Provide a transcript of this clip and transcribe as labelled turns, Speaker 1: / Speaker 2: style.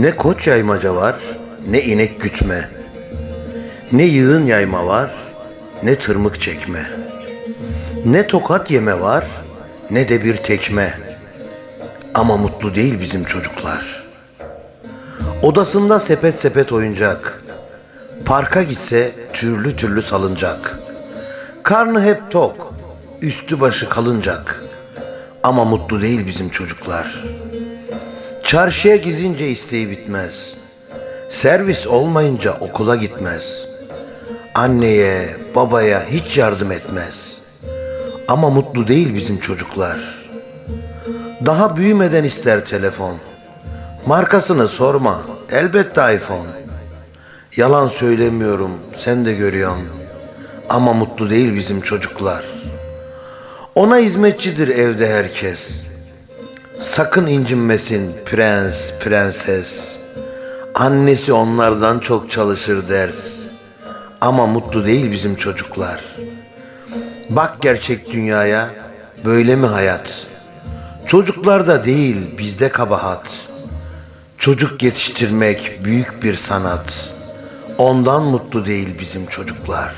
Speaker 1: Ne koç yaymaca var, ne inek gütme. Ne yığın yayma var, ne tırmık çekme. Ne tokat yeme var, ne de bir tekme. Ama mutlu değil bizim çocuklar. Odasında sepet sepet oyuncak. Parka gitse türlü türlü salıncak. Karnı hep tok, üstü başı kalıncak. Ama mutlu değil bizim çocuklar. Çarşıya gidince isteği bitmez. Servis olmayınca okula gitmez. Anneye, babaya hiç yardım etmez. Ama mutlu değil bizim çocuklar. Daha büyümeden ister telefon. Markasını sorma, elbette iPhone. Yalan söylemiyorum, sen de görüyorsun. Ama mutlu değil bizim çocuklar. Ona hizmetçidir evde herkes. Sakın incinmesin prens, prenses. Annesi onlardan çok çalışır ders. Ama mutlu değil bizim çocuklar. Bak gerçek dünyaya, böyle mi hayat? Çocuklarda değil, bizde kabahat. Çocuk yetiştirmek büyük bir sanat. Ondan mutlu değil bizim çocuklar.